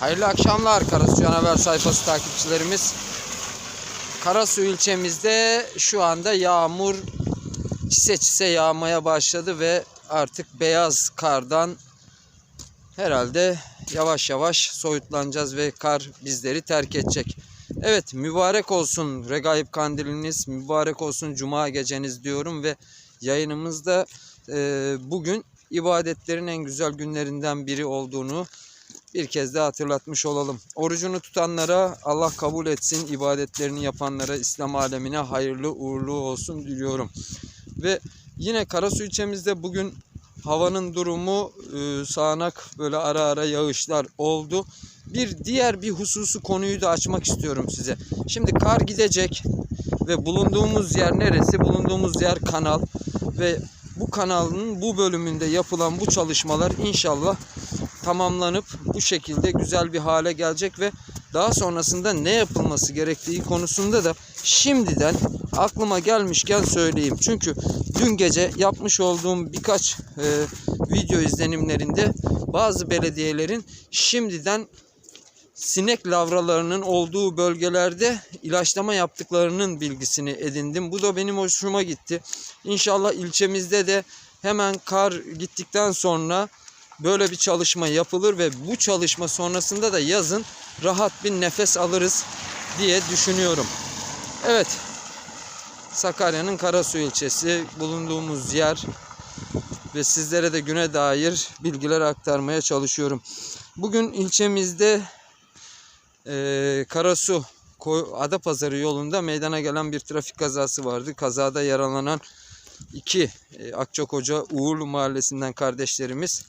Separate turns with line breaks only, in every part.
Hayırlı akşamlar Karasu Canavar sayfası takipçilerimiz. Karasu ilçemizde şu anda yağmur çise çise yağmaya başladı ve artık beyaz kardan herhalde yavaş yavaş soyutlanacağız ve kar bizleri terk edecek. Evet mübarek olsun Regaib Kandiliniz, mübarek olsun Cuma geceniz diyorum ve yayınımızda e, bugün ibadetlerin en güzel günlerinden biri olduğunu bir kez daha hatırlatmış olalım. Orucunu tutanlara Allah kabul etsin, ibadetlerini yapanlara İslam alemine hayırlı uğurlu olsun diliyorum. Ve yine Karasu ilçemizde bugün havanın durumu e, sağanak böyle ara ara yağışlar oldu. Bir diğer bir hususu konuyu da açmak istiyorum size. Şimdi kar gidecek ve bulunduğumuz yer neresi? Bulunduğumuz yer kanal ve bu kanalın bu bölümünde yapılan bu çalışmalar inşallah tamamlanıp bu şekilde güzel bir hale gelecek ve daha sonrasında ne yapılması gerektiği konusunda da şimdiden aklıma gelmişken söyleyeyim. Çünkü dün gece yapmış olduğum birkaç e, video izlenimlerinde bazı belediyelerin şimdiden sinek lavralarının olduğu bölgelerde ilaçlama yaptıklarının bilgisini edindim. Bu da benim hoşuma gitti. İnşallah ilçemizde de hemen kar gittikten sonra böyle bir çalışma yapılır ve bu çalışma sonrasında da yazın rahat bir nefes alırız diye düşünüyorum. Evet. Sakarya'nın Karasu ilçesi bulunduğumuz yer ve sizlere de güne dair bilgiler aktarmaya çalışıyorum. Bugün ilçemizde e, Karasu Adapazarı yolunda meydana gelen bir trafik kazası vardı. Kazada yaralanan iki e, Akçakoca Uğurlu Mahallesi'nden kardeşlerimiz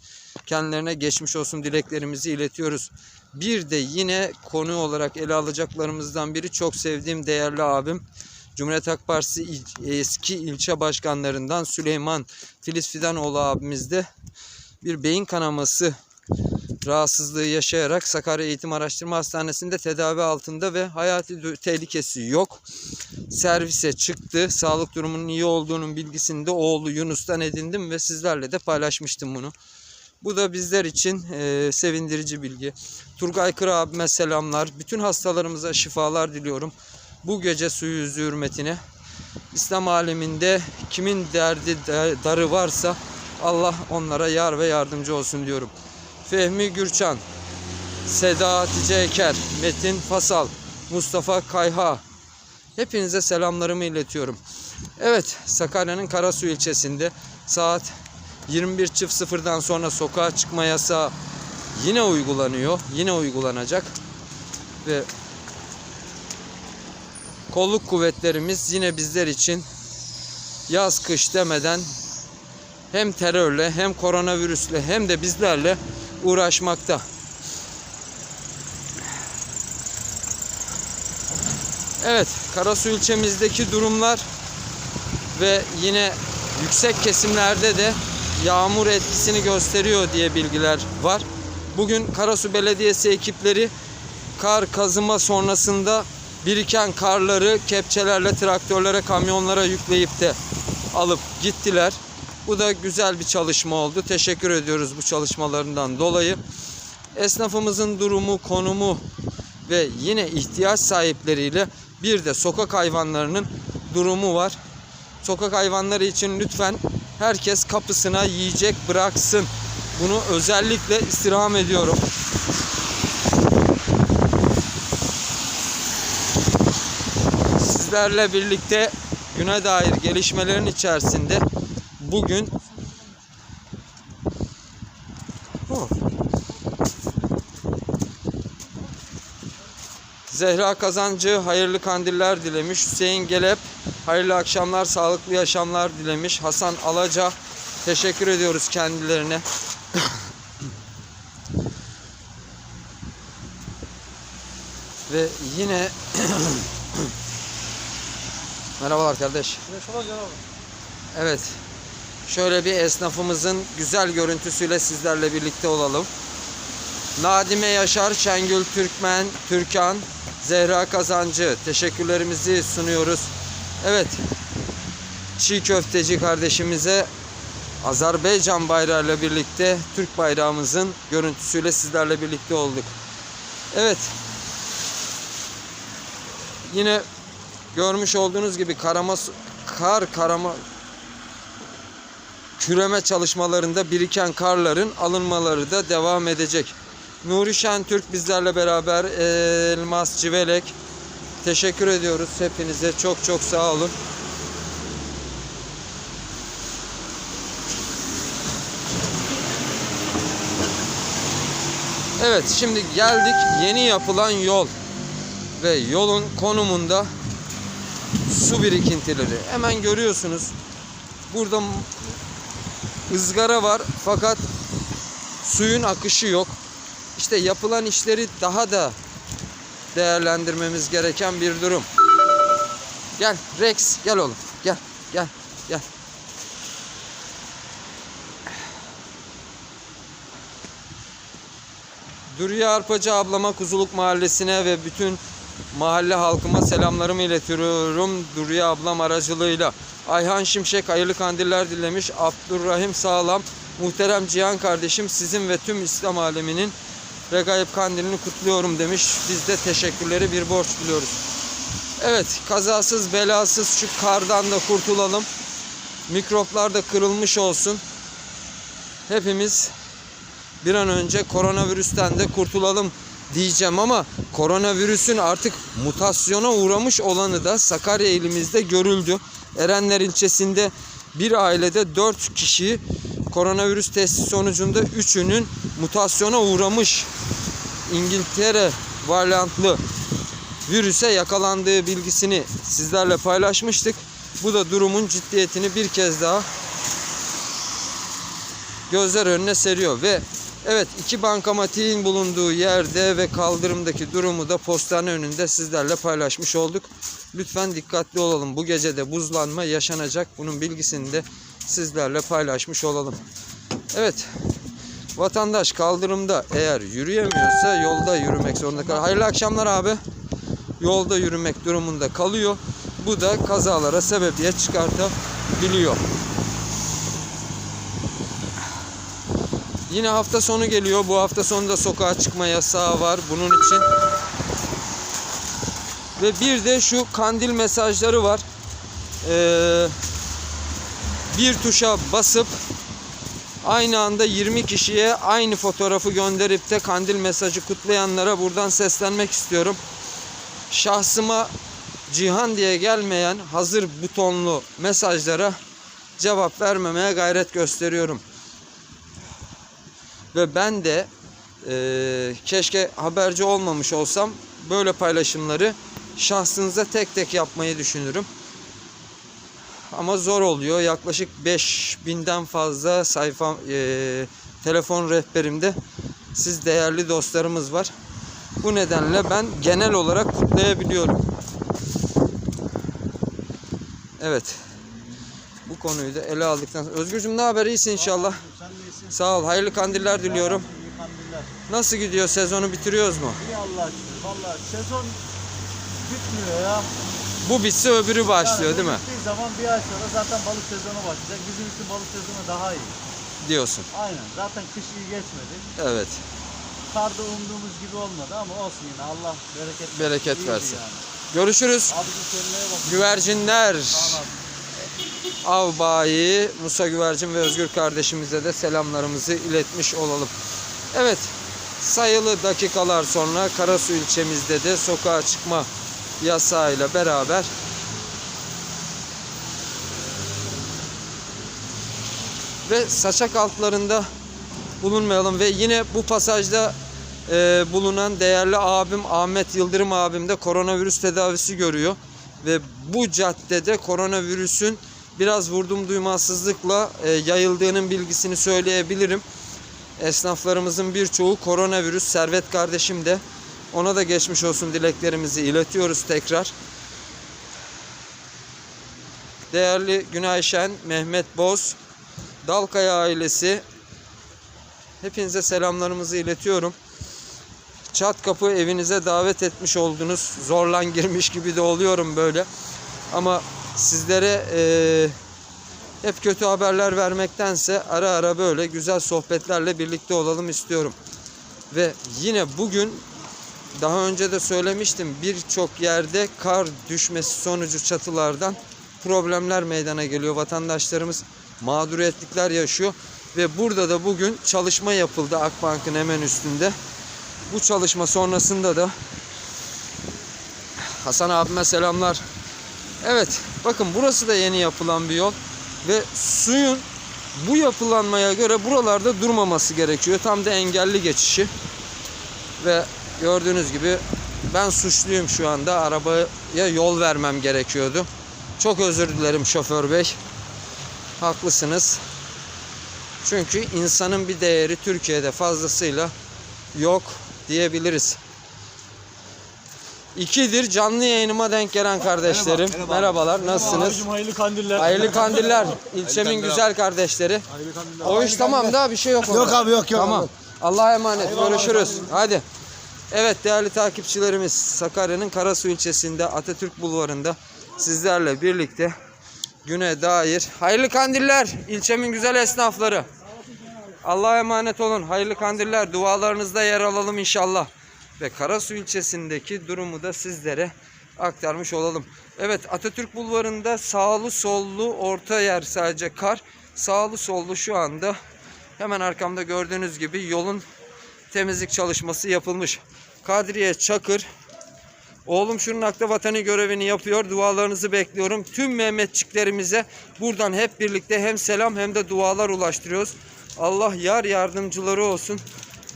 kendilerine geçmiş olsun dileklerimizi iletiyoruz. Bir de yine konu olarak ele alacaklarımızdan biri çok sevdiğim değerli abim Cumhuriyet Halk Partisi eski ilçe başkanlarından Süleyman Filiz Fidanoğlu abimiz de bir beyin kanaması rahatsızlığı yaşayarak Sakarya Eğitim Araştırma Hastanesi'nde tedavi altında ve hayati tehlikesi yok. Servise çıktı. Sağlık durumunun iyi olduğunun bilgisini de oğlu Yunus'tan edindim ve sizlerle de paylaşmıştım bunu. Bu da bizler için e, sevindirici bilgi. Turgay Kıra abime selamlar. Bütün hastalarımıza şifalar diliyorum. Bu gece suyu yüzü hürmetine. İslam aleminde kimin derdi de- darı varsa Allah onlara yar ve yardımcı olsun diyorum. Fehmi Gürçan, Seda Hatice Eker, Metin Fasal, Mustafa Kayha. Hepinize selamlarımı iletiyorum. Evet, Sakarya'nın Karasu ilçesinde saat 21.00'dan sonra sokağa çıkma yasağı yine uygulanıyor. Yine uygulanacak. Ve kolluk kuvvetlerimiz yine bizler için yaz kış demeden hem terörle hem koronavirüsle hem de bizlerle uğraşmakta. Evet, Karasu ilçemizdeki durumlar ve yine yüksek kesimlerde de yağmur etkisini gösteriyor diye bilgiler var. Bugün Karasu Belediyesi ekipleri kar kazıma sonrasında biriken karları kepçelerle traktörlere, kamyonlara yükleyip de alıp gittiler. Bu da güzel bir çalışma oldu. Teşekkür ediyoruz bu çalışmalarından dolayı. Esnafımızın durumu, konumu ve yine ihtiyaç sahipleriyle bir de sokak hayvanlarının durumu var. Sokak hayvanları için lütfen herkes kapısına yiyecek bıraksın. Bunu özellikle istirham ediyorum. Sizlerle birlikte güne dair gelişmelerin içerisinde bugün Oh. Zehra Kazancı hayırlı kandiller dilemiş. Hüseyin Gelep hayırlı akşamlar, sağlıklı yaşamlar dilemiş. Hasan Alaca teşekkür ediyoruz kendilerine. Ve yine Merhabalar kardeş. Evet. Şöyle bir esnafımızın güzel görüntüsüyle sizlerle birlikte olalım. Nadime Yaşar, Şengül Türkmen, Türkan, Zehra Kazancı teşekkürlerimizi sunuyoruz. Evet. Çiğ köfteci kardeşimize Azerbaycan bayrağıyla birlikte Türk bayrağımızın görüntüsüyle sizlerle birlikte olduk. Evet. Yine görmüş olduğunuz gibi karama kar karama küreme çalışmalarında biriken karların alınmaları da devam edecek. Nuri Şentürk bizlerle beraber Elmas Civelek teşekkür ediyoruz hepinize çok çok sağ olun. Evet şimdi geldik yeni yapılan yol ve yolun konumunda su birikintileri. Hemen görüyorsunuz. Burada ızgara var fakat suyun akışı yok. İşte yapılan işleri daha da değerlendirmemiz gereken bir durum. Gel Rex gel oğlum. Gel gel gel. Dürüye Arpacı ablama Kuzuluk Mahallesi'ne ve bütün mahalle halkıma selamlarımı iletiyorum. Dürüye ablam aracılığıyla. Ayhan Şimşek hayırlı kandiller dilemiş. Abdurrahim Sağlam, muhterem Cihan kardeşim sizin ve tüm İslam aleminin Regaib kandilini kutluyorum demiş. Biz de teşekkürleri bir borç biliyoruz. Evet kazasız belasız şu kardan da kurtulalım. Mikroplar da kırılmış olsun. Hepimiz bir an önce koronavirüsten de kurtulalım diyeceğim ama koronavirüsün artık mutasyona uğramış olanı da Sakarya ilimizde görüldü. Erenler ilçesinde bir ailede 4 kişi koronavirüs testi sonucunda 3'ünün mutasyona uğramış İngiltere varyantlı virüse yakalandığı bilgisini sizlerle paylaşmıştık. Bu da durumun ciddiyetini bir kez daha gözler önüne seriyor ve evet iki bankamatiğin bulunduğu yerde ve kaldırımdaki durumu da postane önünde sizlerle paylaşmış olduk. Lütfen dikkatli olalım. Bu gece de buzlanma yaşanacak. Bunun bilgisini de sizlerle paylaşmış olalım. Evet. Vatandaş kaldırımda eğer yürüyemiyorsa yolda yürümek zorunda kalıyor. Hayırlı akşamlar abi. Yolda yürümek durumunda kalıyor. Bu da kazalara sebebiyet çıkartabiliyor. Yine hafta sonu geliyor. Bu hafta sonu da sokağa çıkma yasağı var bunun için. Ve bir de şu kandil mesajları var. Ee, bir tuşa basıp aynı anda 20 kişiye aynı fotoğrafı gönderip de kandil mesajı kutlayanlara buradan seslenmek istiyorum. Şahsıma Cihan diye gelmeyen hazır butonlu mesajlara cevap vermemeye gayret gösteriyorum. Ve ben de eee, keşke haberci olmamış olsam böyle paylaşımları şahsınıza tek tek yapmayı düşünürüm. Ama zor oluyor. Yaklaşık 5000'den fazla sayfa eee, telefon rehberimde siz değerli dostlarımız var. Bu nedenle ben genel olarak kutlayabiliyorum. Evet. Bu konuyu da ele aldıktan sonra. Özgürcüm ne haber? İyisin inşallah.
Sen de iyisin.
Sağ ol. Hayırlı kandiller diliyorum.
İyi kandiller.
Nasıl gidiyor? Sezonu bitiriyoruz mu?
İyi Allah. Valla sezon bitmiyor ya.
Bu bitse öbürü başlıyor
Yani
değil mi?
Bittiği zaman bir ay sonra zaten balık sezonu başlayacak. Bizim için balık sezonu daha iyi.
Diyorsun.
Aynen. Zaten kış iyi geçmedi.
Evet.
Karda umduğumuz gibi olmadı ama olsun yine. Allah bereket,
Bereket versin.
Yani.
Görüşürüz.
Abi.
Güvercinler.
Sağ ol abi.
Av bayi Musa Güvercin ve Özgür kardeşimize de selamlarımızı iletmiş olalım. Evet. Sayılı dakikalar sonra Karasu ilçemizde de sokağa çıkma yasağıyla beraber ve saçak altlarında bulunmayalım ve yine bu pasajda e, bulunan değerli abim Ahmet Yıldırım abim de koronavirüs tedavisi görüyor ve bu caddede koronavirüsün biraz vurdum duymazsızlıkla e, yayıldığının bilgisini söyleyebilirim. Esnaflarımızın birçoğu koronavirüs, Servet kardeşim de ona da geçmiş olsun dileklerimizi iletiyoruz tekrar. Değerli Günay Şen, Mehmet Boz, Dalkaya ailesi hepinize selamlarımızı iletiyorum. Çat kapı evinize davet etmiş oldunuz. Zorlan girmiş gibi de oluyorum böyle. Ama sizlere eee, hep kötü haberler vermektense ara ara böyle güzel sohbetlerle birlikte olalım istiyorum. Ve yine bugün daha önce de söylemiştim birçok yerde kar düşmesi sonucu çatılardan problemler meydana geliyor. Vatandaşlarımız mağduriyetlikler yaşıyor ve burada da bugün çalışma yapıldı Akbank'ın hemen üstünde. Bu çalışma sonrasında da Hasan abime selamlar. Evet bakın burası da yeni yapılan bir yol ve suyun bu yapılanmaya göre buralarda durmaması gerekiyor. Tam da engelli geçişi. Ve gördüğünüz gibi ben suçluyum şu anda. Arabaya yol vermem gerekiyordu. Çok özür dilerim şoför bey. Haklısınız. Çünkü insanın bir değeri Türkiye'de fazlasıyla yok diyebiliriz. İkidir canlı yayınıma denk gelen kardeşlerim. Merhabalar, nasılsınız?
Abicim hayırlı kandiller.
Hayırlı kandiller. İlçemin güzel kardeşleri.
Hayırlı kandiller.
O iş tamam da bir şey yok.
Yok abi yok yok.
Tamam. Allah'a emanet. Görüşürüz. Hadi. Evet değerli takipçilerimiz Sakarya'nın Karasu ilçesinde Atatürk Bulvarı'nda sizlerle birlikte güne dair hayırlı kandiller ilçemin güzel esnafları. Allah'a emanet olun. Hayırlı kandiller. Dualarınızda yer alalım inşallah. Ve Karasu ilçesindeki durumu da sizlere aktarmış olalım. Evet Atatürk Bulvarı'nda sağlı sollu orta yer sadece kar. Sağlı sollu şu anda hemen arkamda gördüğünüz gibi yolun temizlik çalışması yapılmış. Kadriye Çakır Oğlum Şırnak'ta vatani görevini yapıyor. Dualarınızı bekliyorum. Tüm Mehmetçiklerimize buradan hep birlikte hem selam hem de dualar ulaştırıyoruz. Allah yar yardımcıları olsun.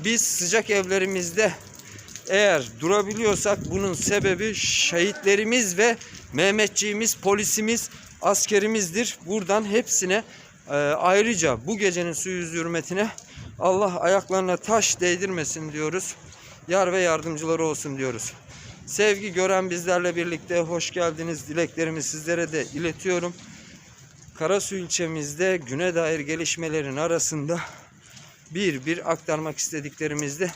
Biz sıcak evlerimizde eğer durabiliyorsak bunun sebebi şehitlerimiz ve Mehmetçiğimiz, polisimiz, askerimizdir. Buradan hepsine e, ayrıca bu gecenin su yüzü hürmetine Allah ayaklarına taş değdirmesin diyoruz. Yar ve yardımcıları olsun diyoruz. Sevgi gören bizlerle birlikte hoş geldiniz. Dileklerimi sizlere de iletiyorum. Karasu ilçemizde güne dair gelişmelerin arasında bir bir aktarmak istediklerimizde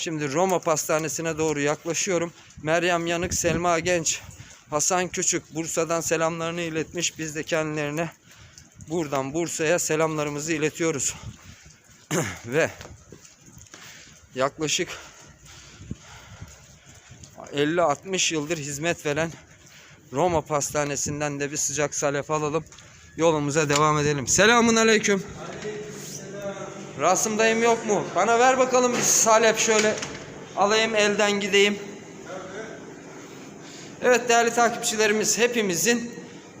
Şimdi Roma Pastanesi'ne doğru yaklaşıyorum. Meryem Yanık, Selma Genç, Hasan Küçük Bursa'dan selamlarını iletmiş. Biz de kendilerine buradan Bursa'ya selamlarımızı iletiyoruz. Ve yaklaşık 50-60 yıldır hizmet veren Roma Pastanesi'nden de bir sıcak salep alalım. Yolumuza devam edelim. Selamun Aleyküm. Rasım dayım yok mu? Bana ver bakalım bir salep şöyle. Alayım elden gideyim. Evet değerli takipçilerimiz hepimizin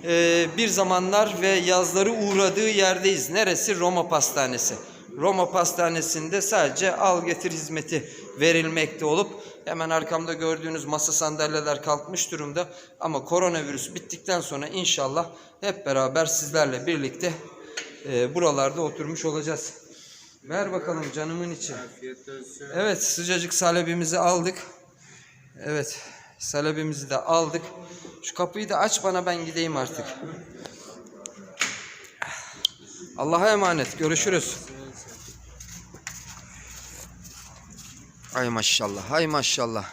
e, bir zamanlar ve yazları uğradığı yerdeyiz. Neresi? Roma Pastanesi. Roma Pastanesi'nde sadece al getir hizmeti verilmekte olup hemen arkamda gördüğünüz masa sandalyeler kalkmış durumda. Ama koronavirüs bittikten sonra inşallah hep beraber sizlerle birlikte e, buralarda oturmuş olacağız. Ver bakalım canımın içi. Evet sıcacık salebimizi aldık. Evet salebimizi de aldık. Şu kapıyı da aç bana ben gideyim artık. Allah'a emanet. Görüşürüz. Ay maşallah. Ay maşallah.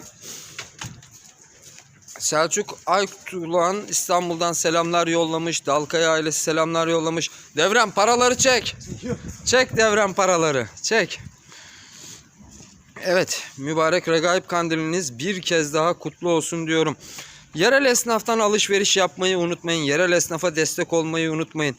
Selçuk Aytuğlan İstanbul'dan selamlar yollamış. Dalkaya ailesi selamlar yollamış. Devrem paraları çek. Çek devrem paraları. Çek. Evet, mübarek regaib kandiliniz bir kez daha kutlu olsun diyorum. Yerel esnaftan alışveriş yapmayı unutmayın. Yerel esnafa destek olmayı unutmayın.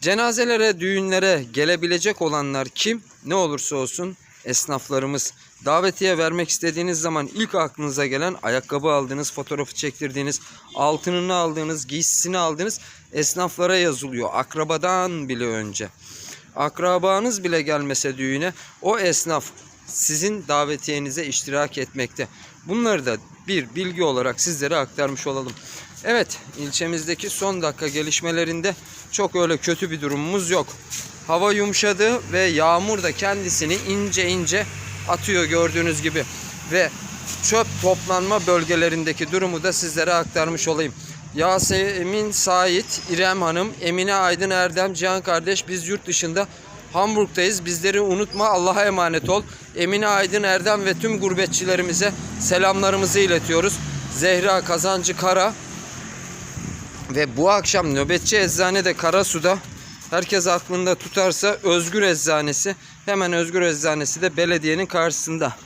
Cenazelere, düğünlere gelebilecek olanlar kim? Ne olursa olsun esnaflarımız. Davetiye vermek istediğiniz zaman ilk aklınıza gelen ayakkabı aldığınız, fotoğrafı çektirdiğiniz, altınını aldığınız, giysisini aldığınız esnaflara yazılıyor. Akrabadan bile önce. Akrabanız bile gelmese düğüne o esnaf sizin davetiyenize iştirak etmekte. Bunları da bir bilgi olarak sizlere aktarmış olalım. Evet ilçemizdeki son dakika gelişmelerinde çok öyle kötü bir durumumuz yok. Hava yumuşadı ve yağmur da kendisini ince ince atıyor gördüğünüz gibi. Ve çöp toplanma bölgelerindeki durumu da sizlere aktarmış olayım. Yasemin Sait, İrem Hanım, Emine Aydın Erdem, Cihan kardeş biz yurt dışında Hamburg'dayız. Bizleri unutma Allah'a emanet ol. Emine Aydın Erdem ve tüm gurbetçilerimize selamlarımızı iletiyoruz. Zehra Kazancı Kara ve bu akşam nöbetçi eczane de Karasu'da. Herkes aklında tutarsa Özgür Eczanesi. Hemen Özgür Eczanesi de belediyenin karşısında.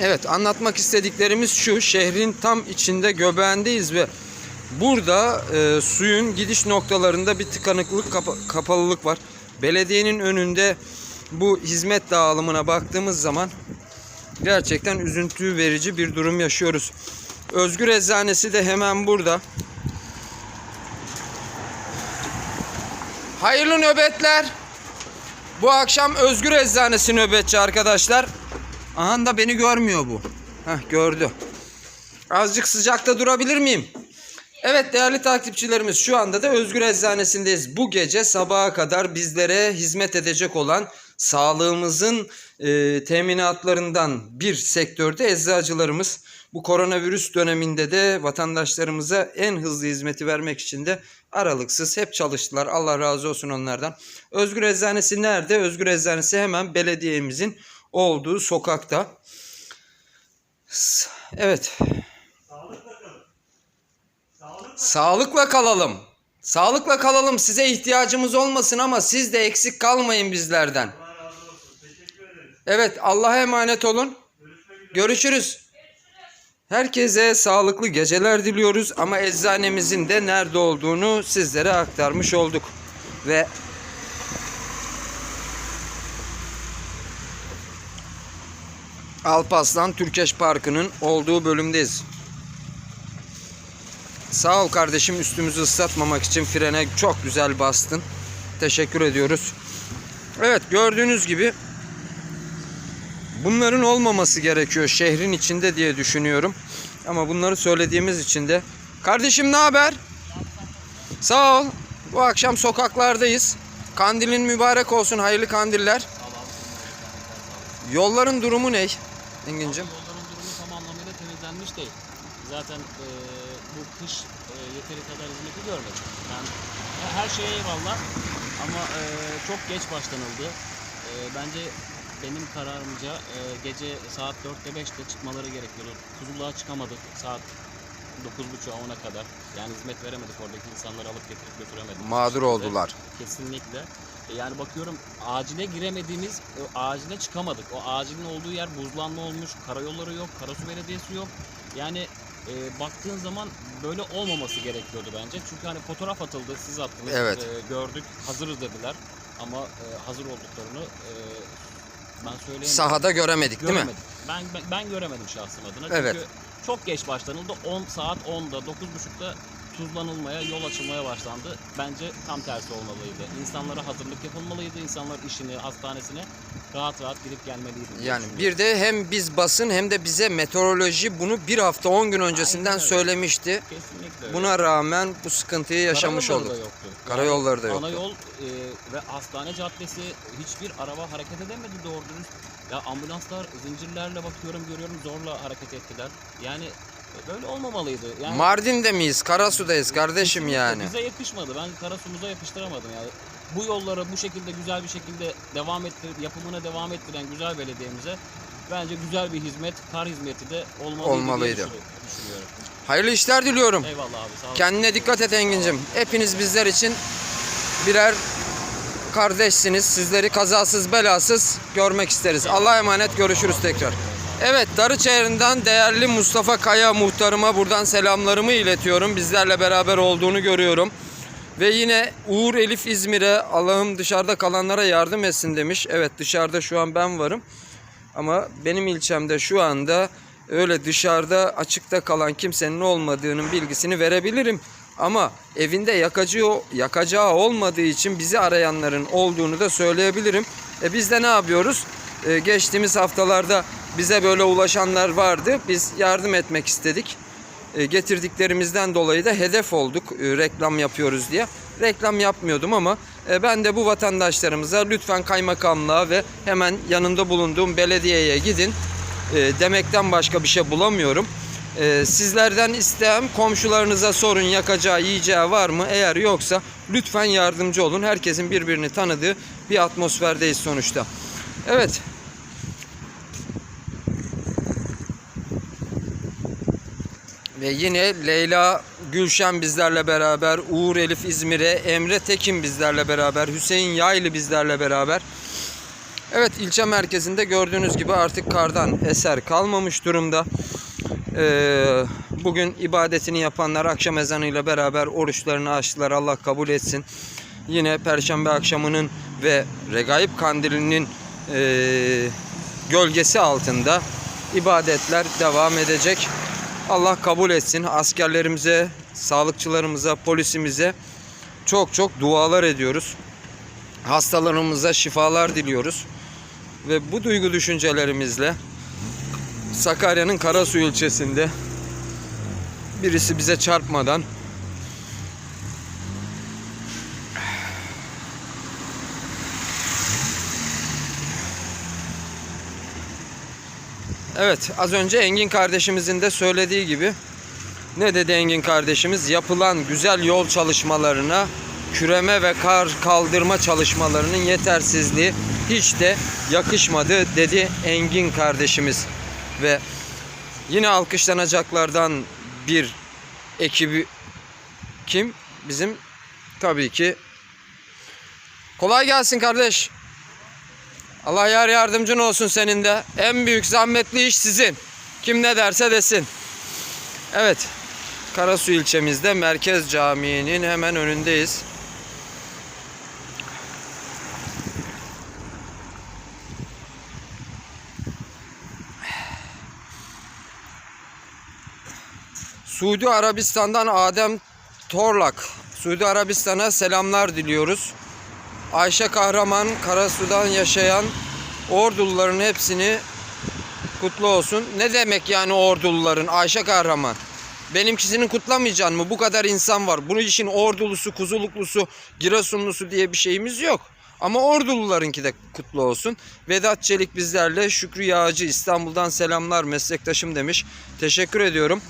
Evet anlatmak istediklerimiz şu şehrin tam içinde göbeğindeyiz ve burada e, suyun gidiş noktalarında bir tıkanıklık kapa kapalılık var. Belediyenin önünde bu hizmet dağılımına baktığımız zaman gerçekten üzüntü verici bir durum yaşıyoruz. Özgür Eczanesi de hemen burada. Hayırlı nöbetler. Bu akşam Özgür Eczanesi nöbetçi arkadaşlar. Aha da beni görmüyor bu. Heh gördü. Azıcık sıcakta durabilir miyim? Evet değerli takipçilerimiz şu anda da Özgür Eczanesindeyiz. Bu gece sabaha kadar bizlere hizmet edecek olan sağlığımızın e, teminatlarından bir sektörde eczacılarımız. Bu koronavirüs döneminde de vatandaşlarımıza en hızlı hizmeti vermek için de aralıksız hep çalıştılar. Allah razı olsun onlardan. Özgür Eczanesi nerede? Özgür Eczanesi hemen belediyemizin olduğu sokakta. Evet. Sağlıkla kalalım. Sağlıkla kalalım. Size ihtiyacımız olmasın ama siz de eksik kalmayın bizlerden. Evet, Allah'a emanet olun. Görüşürüz. Herkese sağlıklı geceler diliyoruz ama eczanemizin de nerede olduğunu sizlere aktarmış olduk. Ve Alpaslan Türkeş Parkı'nın olduğu bölümdeyiz. Sağ ol kardeşim üstümüzü ıslatmamak için frene çok güzel bastın. Teşekkür ediyoruz. Evet gördüğünüz gibi bunların olmaması gerekiyor şehrin içinde diye düşünüyorum. Ama bunları söylediğimiz için de kardeşim ne haber? Sağ ol. Bu akşam sokaklardayız. Kandilin mübarek olsun. Hayırlı kandiller. Yolların durumu ne? Engin'cim.
Yolların durumu tam anlamıyla temizlenmiş değil. Zaten e, bu kış e, yeteri kadar hizmeti görmedik. Ben ya her şeye eyvallah ama e, çok geç başlanıldı. E, bence benim kararımca e, gece saat 4'te 5'te çıkmaları gerekiyordu. Kuzuluğa çıkamadık saat 9.30'a 10'a kadar. Yani hizmet veremedik oradaki insanları alıp getirip götüremedik.
Mağdur oldular.
Kesinlikle. E, Yani bakıyorum acile giremediğimiz, o acile çıkamadık. O acilin olduğu yer buzlanma olmuş, karayolları yok, karasu belediyesi yok. Yani e, baktığın zaman böyle olmaması gerekiyordu bence. Çünkü hani fotoğraf atıldı, siz attınız,
Evet.
e, gördük, hazırız dediler. Ama e, hazır olduklarını e, ben söyleyemem.
Sahada göremedik değil mi?
Göremedim. Ben, ben, ben göremedim şahsım adına. Çünkü
Evet.
çok geç başlanıldı. 10 saat 10'da, 9.30'da tuzlanılmaya, yol açılmaya başlandı. Bence tam tersi olmalıydı. İnsanlara hazırlık yapılmalıydı. İnsanlar işini, hastanesine rahat rahat gidip gelmeliydi.
Yani bir de hem biz basın hem de bize meteoroloji bunu bir hafta 10 gün öncesinden
Aynen öyle.
söylemişti.
Kesinlikle öyle.
Buna rağmen bu sıkıntıyı yaşamış
Karayolları
olduk.
yoktu.
Karayolları da yoktu.
Ana yol e, ve hastane caddesi hiçbir araba hareket edemedi doğru dürüst. Ya ambulanslar zincirlerle bakıyorum görüyorum zorla hareket ettiler. Yani böyle olmamalıydı. Yani
Mardin'de miyiz? Karasu'dayız kardeşim yani.
Bize yakışmadı. Ben Karasumuza yakıştıramadım yani. Bu yollara bu şekilde güzel bir şekilde devam ettirip yapımına devam ettiren güzel belediyemize bence güzel bir hizmet, kar hizmeti de olmalıydı,
Olmalıydı.
diye düşün- düşünüyorum.
Hayırlı işler diliyorum.
Eyvallah abi sağ ol.
Kendine dikkat et Engin'cim. Hepiniz bizler için birer kardeşsiniz. Sizleri kazasız belasız görmek isteriz. Allah'a emanet görüşürüz tekrar. Evet Darıçayır'ından değerli Mustafa Kaya muhtarıma buradan selamlarımı iletiyorum. Bizlerle beraber olduğunu görüyorum. Ve yine Uğur Elif İzmir'e Allah'ım dışarıda kalanlara yardım etsin demiş. Evet dışarıda şu an ben varım. Ama benim ilçemde şu anda öyle dışarıda açıkta kalan kimsenin olmadığının bilgisini verebilirim. Ama evinde yakacı, yakacağı olmadığı için bizi arayanların olduğunu da söyleyebilirim. E biz de ne yapıyoruz? E, geçtiğimiz haftalarda bize böyle ulaşanlar vardı. Biz yardım etmek istedik. E, getirdiklerimizden dolayı da hedef olduk e, reklam yapıyoruz diye. Reklam yapmıyordum ama e, ben de bu vatandaşlarımıza lütfen kaymakamlığa ve hemen yanında bulunduğum belediyeye gidin e, demekten başka bir şey bulamıyorum. E, sizlerden isteğim komşularınıza sorun yakacağı yiyeceği var mı? Eğer yoksa lütfen yardımcı olun. Herkesin birbirini tanıdığı bir atmosferdeyiz sonuçta. Evet Ve yine Leyla Gülşen bizlerle beraber, Uğur Elif İzmir'e, Emre Tekin bizlerle beraber, Hüseyin Yaylı bizlerle beraber. Evet ilçe merkezinde gördüğünüz gibi artık kardan eser kalmamış durumda. Ee, bugün ibadetini yapanlar akşam ezanıyla beraber oruçlarını açtılar. Allah kabul etsin. Yine Perşembe akşamının ve Regaib Kandili'nin ee, gölgesi altında ibadetler devam edecek. Allah kabul etsin. Askerlerimize, sağlıkçılarımıza, polisimize çok çok dualar ediyoruz. Hastalarımıza şifalar diliyoruz. Ve bu duygu düşüncelerimizle Sakarya'nın Karasu ilçesinde birisi bize çarpmadan Evet az önce Engin kardeşimizin de söylediği gibi ne dedi Engin kardeşimiz? Yapılan güzel yol çalışmalarına küreme ve kar kaldırma çalışmalarının yetersizliği hiç de yakışmadı dedi Engin kardeşimiz. Ve yine alkışlanacaklardan bir ekibi kim? Bizim tabii ki kolay gelsin kardeş. Allah yar yardımcın olsun senin de. En büyük zahmetli iş sizin. Kim ne derse desin. Evet. Karasu ilçemizde Merkez Camii'nin hemen önündeyiz. Suudi Arabistan'dan Adem Torlak. Suudi Arabistan'a selamlar diliyoruz. Ayşe Kahraman Karasu'dan yaşayan orduluların hepsini kutlu olsun. Ne demek yani orduluların Ayşe Kahraman? Benimkisini kutlamayacaksın mı? Bu kadar insan var. Bunun için ordulusu, kuzuluklusu, Giresunlusu diye bir şeyimiz yok. Ama ordulularınki de kutlu olsun. Vedat Çelik bizlerle Şükrü Yağcı İstanbul'dan selamlar meslektaşım demiş. Teşekkür ediyorum.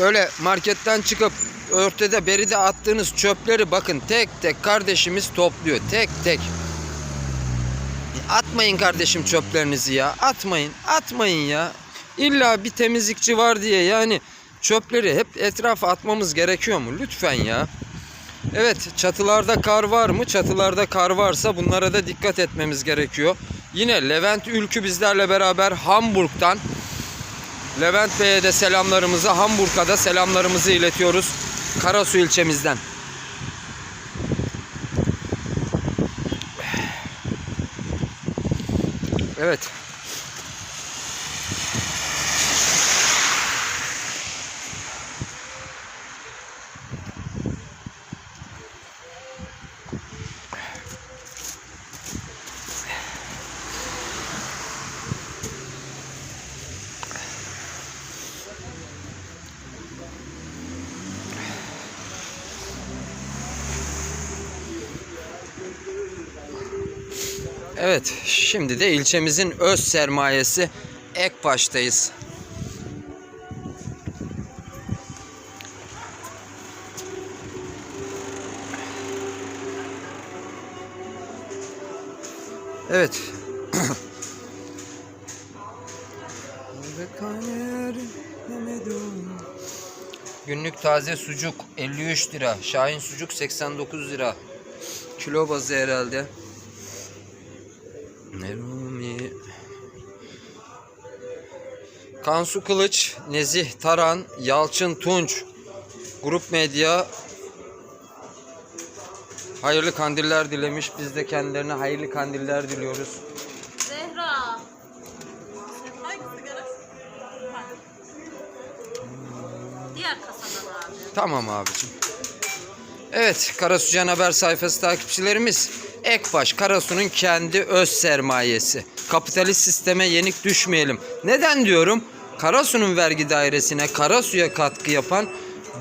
Öyle marketten çıkıp örtede beride attığınız çöpleri bakın tek tek kardeşimiz topluyor. Tek tek. Atmayın kardeşim çöplerinizi ya. Atmayın. Atmayın ya. İlla bir temizlikçi var diye yani çöpleri hep etrafa atmamız gerekiyor mu? Lütfen ya. Evet çatılarda kar var mı? Çatılarda kar varsa bunlara da dikkat etmemiz gerekiyor. Yine Levent Ülkü bizlerle beraber Hamburg'dan Levent Bey'e de selamlarımızı, Hamburg'a da selamlarımızı iletiyoruz. Karasu ilçemizden. Evet. Evet, şimdi de ilçemizin öz sermayesi Ekbaş'tayız. Evet. Günlük taze sucuk 53 lira. Şahin sucuk 89 lira. Kilo bazı herhalde. Kansu Kılıç, Nezih Taran, Yalçın Tunç, Grup Medya hayırlı kandiller dilemiş. Biz de kendilerine hayırlı kandiller diliyoruz.
Zehra. Hangi sigara? Diğer kasadan abi.
Tamam abicim. Evet, Karasu Can Haber sayfası takipçilerimiz. Ekbaş, Karasu'nun kendi öz sermayesi. Kapitalist sisteme yenik düşmeyelim. Neden diyorum? Karasu'nun vergi dairesine, Karasu'ya katkı yapan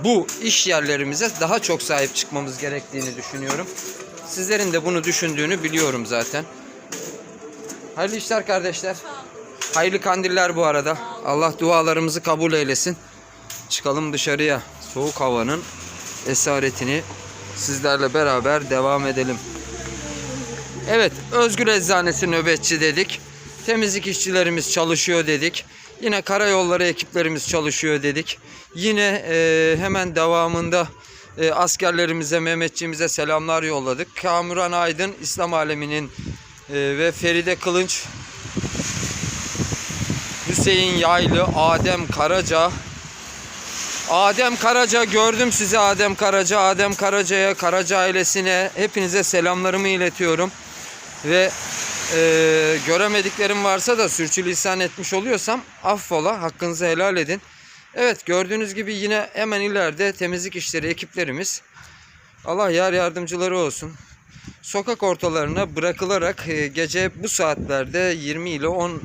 bu iş yerlerimize daha çok sahip çıkmamız gerektiğini düşünüyorum. Sizlerin de bunu düşündüğünü biliyorum zaten. Hayırlı işler kardeşler. Hayırlı kandiller bu arada. Allah dualarımızı kabul eylesin. Çıkalım dışarıya. Soğuk havanın esaretini sizlerle beraber devam edelim. Evet, Özgür Eczanesi nöbetçi dedik. Temizlik işçilerimiz çalışıyor dedik. Yine karayolları ekiplerimiz çalışıyor dedik. Yine e, hemen devamında e, askerlerimize, Mehmetçiğimize selamlar yolladık. Kamuran Aydın, İslam aleminin e, ve Feride Kılınç, Hüseyin Yaylı, Adem Karaca, Adem Karaca gördüm sizi Adem Karaca. Adem Karaca'ya, Karaca ailesine hepinize selamlarımı iletiyorum. Ve e, göremediklerim varsa da sürçülisan etmiş oluyorsam affola hakkınızı helal edin. Evet gördüğünüz gibi yine hemen ileride temizlik işleri ekiplerimiz. Allah yar yardımcıları olsun. Sokak ortalarına bırakılarak e, gece bu saatlerde 20 ile 10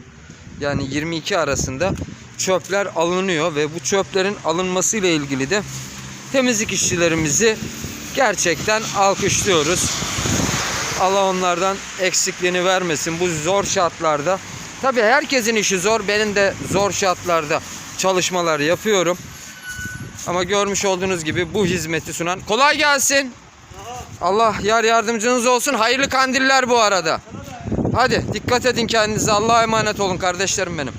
yani 22 arasında çöpler alınıyor ve bu çöplerin alınması ile ilgili de temizlik işçilerimizi gerçekten alkışlıyoruz. Allah onlardan eksikliğini vermesin bu zor şartlarda. Tabii herkesin işi zor. Benim de zor şartlarda çalışmalar yapıyorum. Ama görmüş olduğunuz gibi bu hizmeti sunan kolay gelsin. Allah yar yardımcınız olsun. Hayırlı kandiller bu arada. Hadi dikkat edin kendinize. Allah'a emanet olun kardeşlerim benim.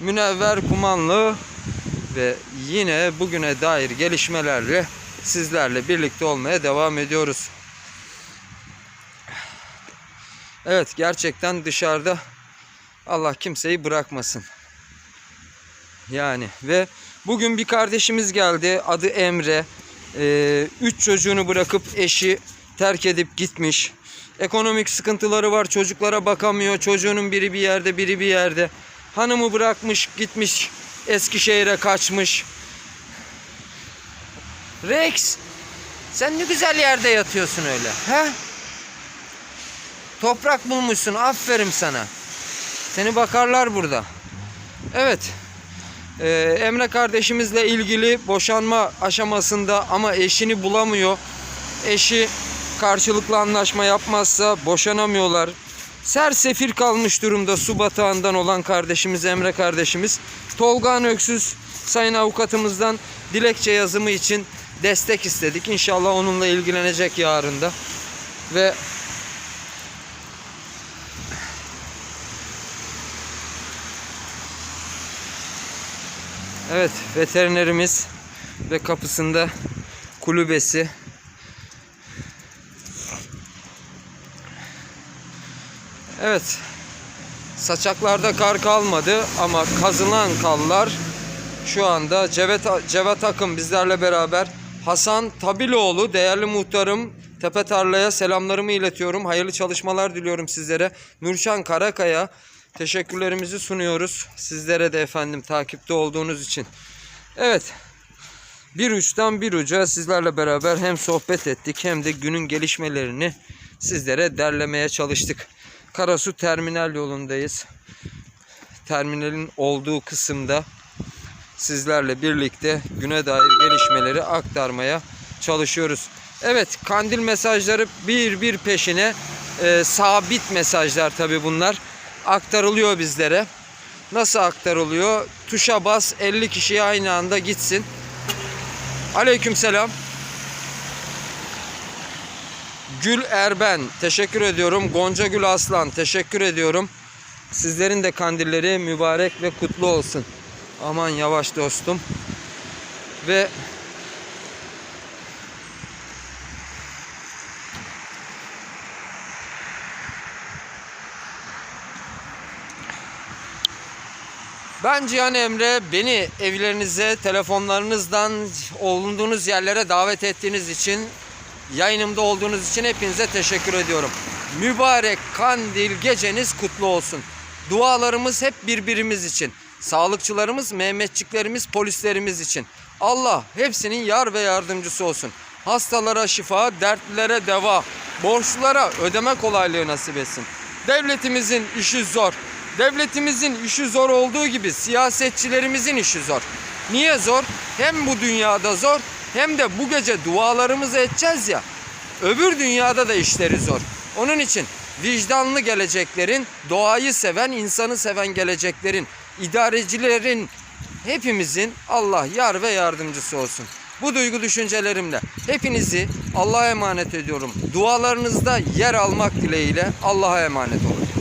Münevver Kumanlı ve yine bugüne dair gelişmelerle sizlerle birlikte olmaya devam ediyoruz. Evet gerçekten dışarıda Allah kimseyi bırakmasın. Yani ve bugün bir kardeşimiz geldi adı Emre. Ee, üç çocuğunu bırakıp eşi terk edip gitmiş. Ekonomik sıkıntıları var çocuklara bakamıyor. Çocuğunun biri bir yerde biri bir yerde. Hanımı bırakmış gitmiş Eskişehir'e kaçmış. Rex sen ne güzel yerde yatıyorsun öyle. He? Toprak bulmuşsun. Aferin sana. Seni bakarlar burada. Evet. Ee, Emre kardeşimizle ilgili boşanma aşamasında ama eşini bulamıyor. Eşi karşılıklı anlaşma yapmazsa boşanamıyorlar. Sersefir kalmış durumda su batağından olan kardeşimiz Emre kardeşimiz. Tolga Öksüz sayın avukatımızdan dilekçe yazımı için destek istedik. İnşallah onunla ilgilenecek yarında. Ve Evet veterinerimiz ve kapısında kulübesi. Evet saçaklarda kar kalmadı ama kazılan kallar şu anda Cevat, Cevat Akın bizlerle beraber Hasan Tabiloğlu değerli muhtarım Tepe Tarla'ya selamlarımı iletiyorum. Hayırlı çalışmalar diliyorum sizlere. Nurşan Karakaya teşekkürlerimizi sunuyoruz. Sizlere de efendim takipte olduğunuz için. Evet. Bir uçtan bir uca sizlerle beraber hem sohbet ettik hem de günün gelişmelerini sizlere derlemeye çalıştık. Karasu terminal yolundayız. Terminalin olduğu kısımda sizlerle birlikte güne dair gelişmeleri aktarmaya çalışıyoruz. Evet kandil mesajları bir bir peşine e, sabit mesajlar tabi bunlar aktarılıyor bizlere. Nasıl aktarılıyor? Tuşa bas 50 kişiye aynı anda gitsin. Aleykümselam. Gül Erben teşekkür ediyorum. Gonca Gül Aslan teşekkür ediyorum. Sizlerin de kandilleri mübarek ve kutlu olsun. Aman yavaş dostum. Ve Ben Cihan Emre. Beni evlerinize, telefonlarınızdan olunduğunuz yerlere davet ettiğiniz için, yayınımda olduğunuz için hepinize teşekkür ediyorum. Mübarek kandil geceniz kutlu olsun. Dualarımız hep birbirimiz için. Sağlıkçılarımız, Mehmetçiklerimiz, polislerimiz için. Allah hepsinin yar ve yardımcısı olsun. Hastalara şifa, dertlilere deva, borçlulara ödeme kolaylığı nasip etsin. Devletimizin işi zor. Devletimizin işi zor olduğu gibi siyasetçilerimizin işi zor. Niye zor? Hem bu dünyada zor hem de bu gece dualarımızı edeceğiz ya. Öbür dünyada da işleri zor. Onun için vicdanlı geleceklerin, doğayı seven, insanı seven geleceklerin, idarecilerin hepimizin Allah yar ve yardımcısı olsun. Bu duygu düşüncelerimle hepinizi Allah'a emanet ediyorum. Dualarınızda yer almak dileğiyle Allah'a emanet olun.